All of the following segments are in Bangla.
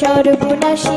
সর্বনাশী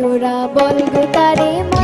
তোরা বলগো তারে মা।